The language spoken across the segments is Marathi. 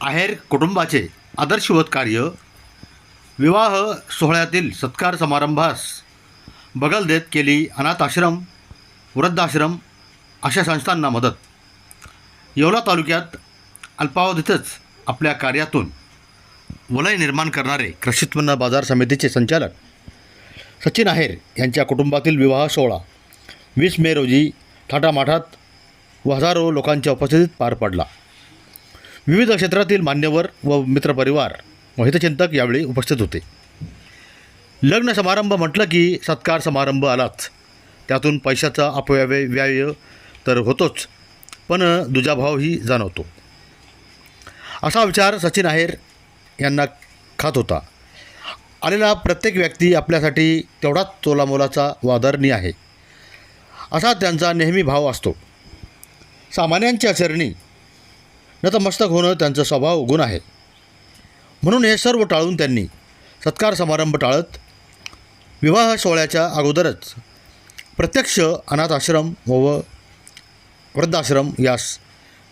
आहेर कुटुंबाचे आदर्शवत कार्य विवाह सोहळ्यातील सत्कार समारंभास बगल देत केली अनाथाश्रम वृद्धाश्रम अशा संस्थांना मदत. येवला तालुक्यात अल्पावधीतच आपल्या कार्यातून वलय निर्माण करणारे कृषी उत्पन्न बाजार समितीचे संचालक सचिन आहेर यांच्या कुटुंबातील विवाह सोहळा वीस मे रोजी थाटामाठात व हजारो लोकांच्या उपस्थितीत पार पडला. विविध क्षेत्रातील मान्यवर व मित्रपरिवार व हितचिंतक यावेळी उपस्थित होते. लग्न समारंभ म्हटलं की सत्कार समारंभ आलाच. त्यातून पैशाचा अपव्यय व्याय तर होतोच पण दुजाभावही जाणवतो. असा विचार सचिन आहेर यांना खात होता. आलेला प्रत्येक व्यक्ती आपल्यासाठी तेवढाच तोलामोलाचा व आदरणीय आहे. असा त्यांचा नेहमी भाव असतो. सामान्यांची आचरणी नतमस्तक होणं त्यांचा स्वभाव गुण आहे. म्हणून हे सर्व टाळून त्यांनी सत्कार समारंभ टाळत विवाह सोहळ्याच्या अगोदरच प्रत्यक्ष अनाथाश्रम व वृद्धाश्रम यास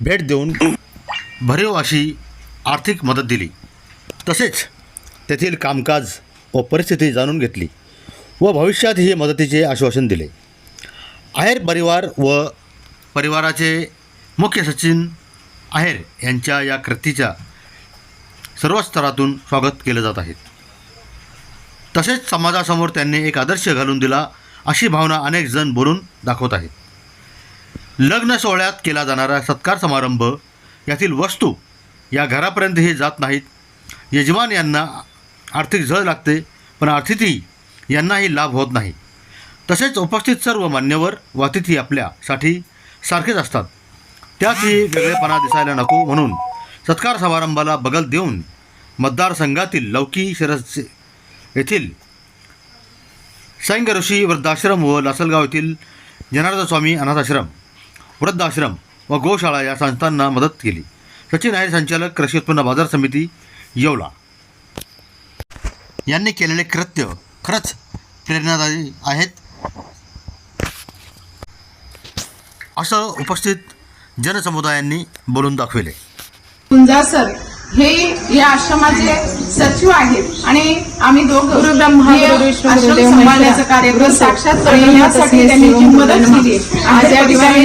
भेट देऊन भरीव अशी आर्थिक मदत दिली. तसेच तेथील कामकाज व परिस्थिती जाणून घेतली व भविष्यात ही मदतीचे आश्वासन दिले. आहेर परिवार व परिवाराचे मुख्य सचिन आहेर यांच्या या कृतीच्या सर्व स्तरातून स्वागत केलं जात आहे. तसेच समाजासमोर त्यांनी एक आदर्श घालून दिला अशी भावना अनेक जण बोलून दाखवत आहेत. लग्न सोहळ्यात केला जाणारा सत्कार समारंभ यातील वस्तू या घरापर्यंतही जात नाहीत. यजमान यांना आर्थिक झळ लागते पण अतिथी यांनाही लाभ होत नाही. तसेच उपस्थित सर्व मान्यवर व अतिथी आपल्यासाठी सारखेच असतात. त्यातही वेगळेपणा दिसायला नको म्हणून सत्कार समारंभाला बगल देऊन मतदारसंघातील लौकी शिरस येथील सैंग ऋषी वृद्धाश्रम व लासलगाव येथील जनार्दन स्वामी अनाथाश्रम वृद्धाश्रम व गोशाळा या संस्थांना मदत केली. सचिन आहे संचालक कृषी उत्पन्न बाजार समिती येवला. यांनी केलेले कृत्य खरंच प्रेरणादायी आहेत. असं उपस्थित जनसमुदायांनी बोलून दाखविले सर हे या आश्रमाचे सचिव आहेत आणि आम्ही दोघं गुरु ब्रह्मा, गुरु विष्णू, आश्रम गुरु देव सांभाळण्याचं महेश्वरा. कार्यक्रम साक्षात साक्षात करण्यासाठी परमेश्वर त्यांनी जी मदत नमः. केली आज या ठिकाणी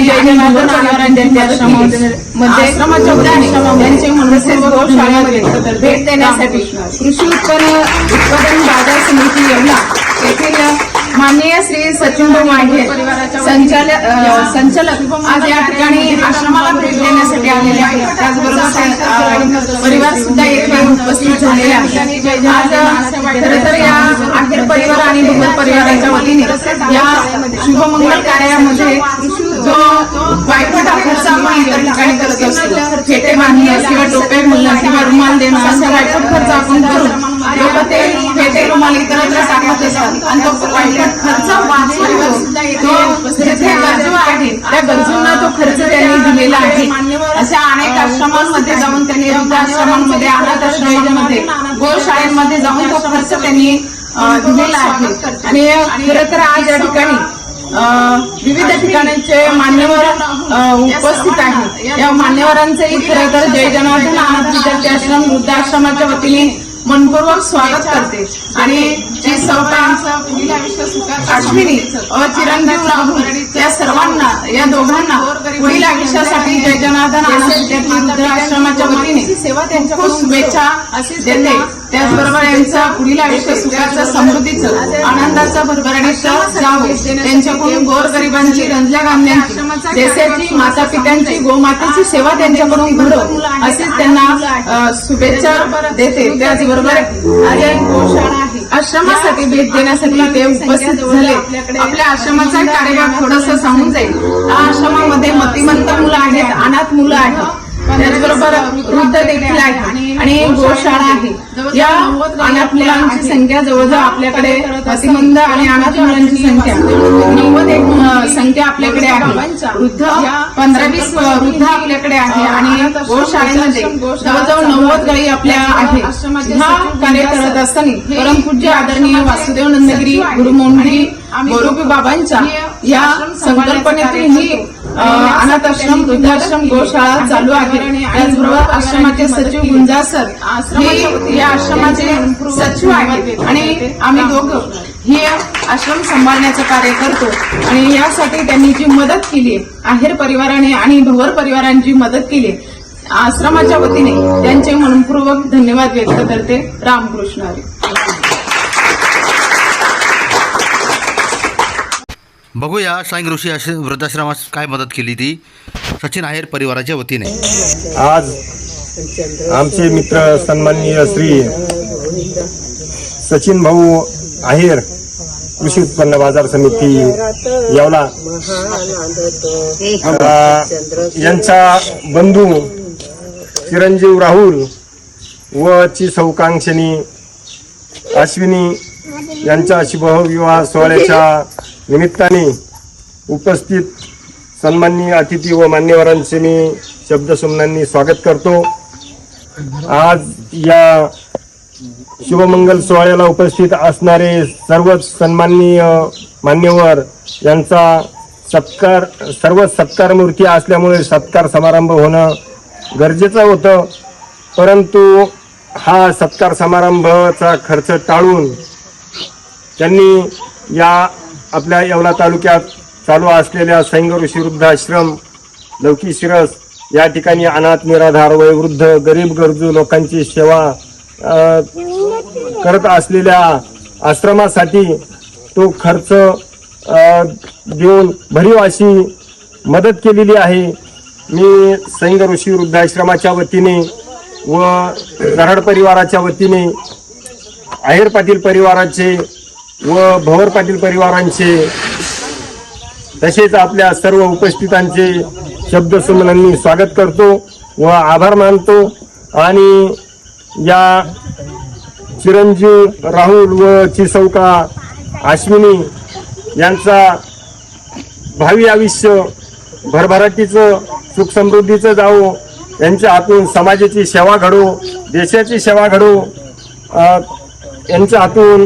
भेट देण्यासाठी. कृषी उत्पन्न उत्पादन बाजार समिती येथील माननीय श्री सचिन माघे संचालक संचालक आज या ठिकाणी आश्रमाला भेट देण्यासाठी आलेले आहेत. त्याचबरोबर परिवार सुद्धा येथे उपस्थित झालेले आहेत. आज खरं तर या अखेर परिवार आणि भगवत परिवाराच्या वतीने या शुभमंगल कार्यामध्ये जो वायफट खर्च आपण इतर ठिकाणी करत असतो खेटे बांधणं किंवा टोपे घालणं किंवा रुमाल देणं असा वायफट खर्च आपण करून लोक ते फेटे रुमाल इतरत्र टाकत असतात. आणि तो वायफट खर्च वाचून तो जिथे गरजू आहे त्या गरजूंना तो खर्च त्यांनी दिलेला आहे. अशा अनेक आश्रमांमध्ये जाऊन त्यांनी वृद्धाश्रमांमध्ये अनाथ आश्रमांमध्ये गोशाळेमध्ये जाऊन तो खर्च त्यांनी दिलेला आहे. आणि खरं तर आज या ठिकाणी विविध ठिकाणचे मान्यवर उपस्थित आहेत. या मान्यवरांचंही खरं तर जय जनार्दन अनाथ विद्यार्थी आश्रम वृद्धाश्रमाच्या वतीने मनपूर्वक स्वागत करते. आणि जे अश्विनी व चिरंजीव राहुल या सर्वांना या दोघांना पुढील आयुष्यासाठी जय जनार्दन विद्यार्थी वृद्धाश्रमाच्या वतीने सेवा त्यांच्या खूप शुभेच्छा देते. त्याचबरोबर यांचं पुढील आयुष्य सुखाचं समृद्धीचं आनंदाचं भरभराटीचं जावं. त्यांच्याकडून गोरगरिबांची रंजल्या गांध्यांची देशाची माता पित्यांची गोमातेची सेवा त्यांच्याकडून घडो. असेच त्यांना शुभेच्छा देते. त्याचबरोबर गोशाळा आहे. आश्रमासाठी भेट देण्यासाठी ते उपस्थित झाले. आपल्या आश्रमाचा कार्यभाग थोडस सांगून जाईल. या आश्रमामध्ये मतिमंत मुलं आहेत अनाथ मुलं आहेत. त्याचबरोबर वृद्ध देखील आहे आणि गोशाळा आहे. या अनाथ मुलांची संख्या जवळजवळ आपल्याकडे मतिमंद आणि अनाथ मुलांची संख्या. नव्वद एक संख्या आपल्याकडे आहे. वृद्ध पंधरा वीस वृद्ध आपल्याकडे आहे आणि गोशाळेमध्ये जवळजवळ नव्वद गायी आपल्या आहे ह्या कार्य करत असताना परमपूज्य आदरणीय वासुदेव नंदगिरी गुरु मोंढरी गोरोबी बाबांच्या या संकल्पनेतून ही अनाथाश्रम अनाथ आश्रम वृद्धाश्रम गोशाळा चालू आहे. त्याचबरोबर आश्रमाचे सचिव गुंजा सर हे या आश्रमाचे सचिव आहेत. आणि आम्ही दोघं हे आश्रम सांभाळण्याचं कार्य करतो. आणि यासाठी त्यांनी जी मदत केली आहेर परिवाराने आणि भवर परिवारांची मदत केली आश्रमाच्या वतीने त्यांचे मनपूर्वक धन्यवाद व्यक्त करते. रामकृष्ण हरी. बघूया साईंग ऋषी वृद्धाश्रमास काय मदत केली ती? सचिन आहेर परिवाराच्या वतीने. आज आमचे मित्र सन्माननीय श्री सचिन भाऊ आहेर कृषी उत्पन्न बाजार समिती येवला. यांचा बंधू चिरंजीव राहुल व ची सौकांक्षणी अश्विनी यांच्या शुभविवाह सोहळ्याच्या निमित्ताने उपस्थित सन्माननीय अतिथी व मान्यवरांचे मी शब्दसुमनांनी स्वागत करतो. आज या शुभमंगल सोहळ्याला उपस्थित असणारे सर्व सन्माननीय मान्यवर यांचा सत्कार सर्व सत्कार मूर्ती असल्यामुळे सत्कार समारंभ होणं गरजेचं होतं. परंतु हा सत्कार समारंभाचा खर्च टाळून त्यांनी या आपल्या येवला तालुक्यात चालू असलेल्या सैंग ऋषी वृद्धाश्रम लौकी शिरस या ठिकाणी अनाथ निराधार वयोवृद्ध गरीब गरजू लोकांची सेवा करत असलेल्या आश्रमासाठी तो खर्च देऊन भरीव अशी मदत केलेली आहे. मी सैंग ऋषी वृद्धाश्रमाच्या वतीने व दराड परिवाराच्या वतीने आहेर पाटील परिवाराचे व भवर पाटील परिवारांचे तसेच आपल्या सर्व उपस्थितांचे शब्दसुमनांनी स्वागत करतो व आभार मानतो. आणि या चिरंजीव राहुल व चिसौका अश्विनी यांचा भावी आयुष्य भरभराटीचं सुख समृद्धीचं जावो यांच्या हातून समाजाची सेवा घडो देशाची सेवा घडो यांच्या हातून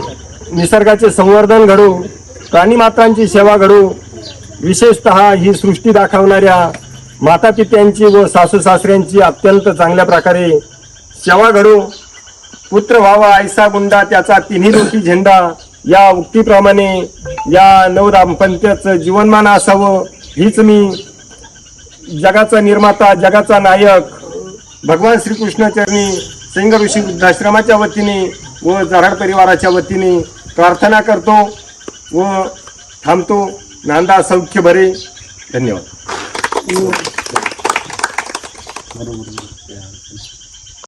निसर्गाचे संवर्धन घडू प्राणीमात्रांची सेवा घडू. विशेषतः ही सृष्टी दाखवणाऱ्या मातापित्यांची व सासू सासऱ्यांची अत्यंत चांगल्या प्रकारे सेवा घडू. पुत्र व्हावा आयसा गुंडा त्याचा तिन्ही रोटी झेंडा या उक्तीप्रमाणे या नवदाम्पत्याचं जीवनमान असावं हीच मी जगाचा निर्माता जगाचा नायक भगवान श्रीकृष्णचरणी सिंग ऋषी वृद्धाश्रमाच्या वतीने व जराड परिवाराच्या वतीने प्रार्थना करतो व थांबतो. नांदा सौख्य भरे. धन्यवाद.